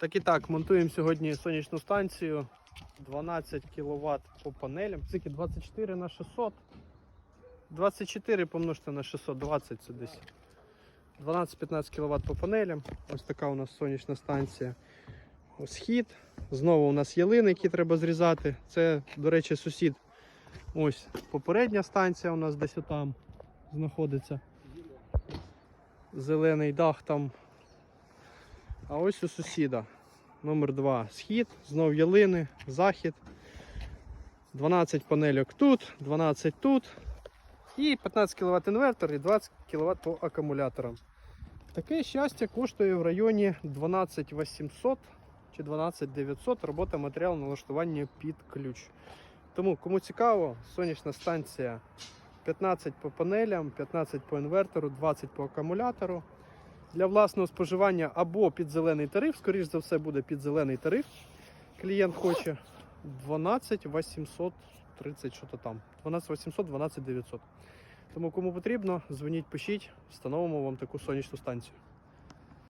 Так і так, монтуємо сьогодні сонячну станцію. 12 кВт по панелям. Скільки 24 на 600. 24 помножте на 620 це десь. 12-15 кВт по панелям. Ось така у нас сонячна станція. Ось хід. Знову у нас ялини, які треба зрізати. Це, до речі, сусід. Ось попередня станція у нас десь отам знаходиться. Зелений дах там. А ось у сусіда. Номер 2 схід, знов ялини, захід. 12 панельок тут, 12 тут. І 15 кВт інвертор і 20 кВт по акумуляторам. Таке щастя коштує в районі 12 800 чи 12 900 робота матеріал налаштування під ключ. Тому, кому цікаво, сонячна станція 15 по панелям, 15 по інвертору, 20 по акумулятору. Для власного споживання або під зелений тариф, скоріш за все, буде під зелений тариф. Клієнт хоче 12 830, що то там. 12 800, 12 900. Тому кому потрібно, дзвоніть, пишіть, встановимо вам таку сонячну станцію.